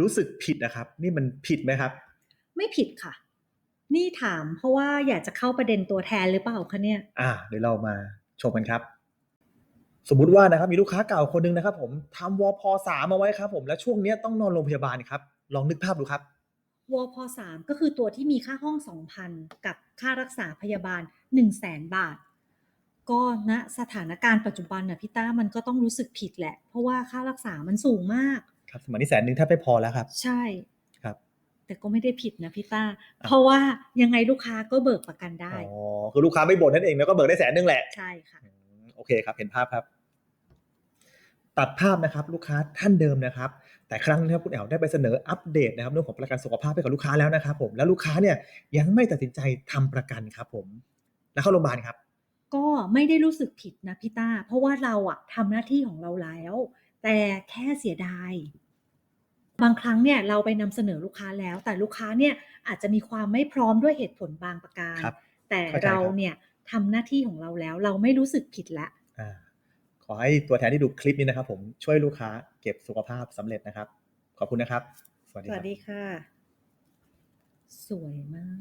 รู้สึกผิดนะครับ นี่มันผิดไหมครับ ไม่ผิดค่ะ นี่ถามเพราะว่าอยากจะเข้าประเด็นตัวแทนหรือเปล่าคะเนี่ย อ่าเดี๋ยวเรามาชมกันครับ สมมุติว่านะครับมีลูกค้าเก่าคนหนึงนะครับ ผมทำวพสามเอาไว้ครับ ผมแล้วช่วงเนี้ยต้องนอนโรงพยาบาลครับ ลองนึกภาพดูครับวพสามก็คือตัวที่มีค่าห้องสองพันกับค่ารักษาพยาบาลหนึ่งแสนบาท ก็ณสถานการณ์ปัจจุบันน่ะพี่ต้ามันก็ต้องรู้สึกผิดแหละ เพราะว่าค่ารักษามันสูงมาก ครับสมัยนี้แสนหนึ่งแทบไม่พอแล้วครับ ใช่ครับ แต่ก็ไม่ได้ผิดนะพี่ต้าเพราะว่ายังไงลูกค้าก็เบิกประกันได้อ๋อคือลูกค้าไม่บ่นนั่นเองแล้วก็เบิกได้แสนหนึ่งแหละใช่ค่ะอืมโอเคครับ เห็นภาพครับ ตัดภาพนะครับ ลูกค้าท่านเดิมนะครับ แต่ครั้งนี้ครับคุณแอลได้ไปเสนออัปเดตนะครับเรื่องของประกันสุขภาพให้กับลูกค้าแล้วนะครับ ผมแล้วลูกค้าเนี่ยยังไม่ตัดสินใจทำประกันครับผม แล้วเข้าโรงพยาบาลครับก็ไม่ได้รู้สึกผิดนะพี่ต้า เพราะว่าเราอะทำหน้าที่ของเราแล้ว แต่แค่เสียดาย บางครั้งเนี่ยเราไปนำเสนอลูกค้าแล้ว แต่ลูกค้าเนี่ยอาจจะมีความไม่พร้อมด้วยเหตุผลบางประการครับแต่เข้าใจเราครับเนี่ยทำหน้าที่ของเราแล้ว เราไม่รู้สึกผิดละอ่าขอให้ตัวแทนที่ดูคลิปนี้นะครับผมช่วยลูกค้าเก็บสุขภาพสำเร็จนะครับ ขอบคุณนะครับ สวัสดีสควัรัสบดีค่ะ สวยมาก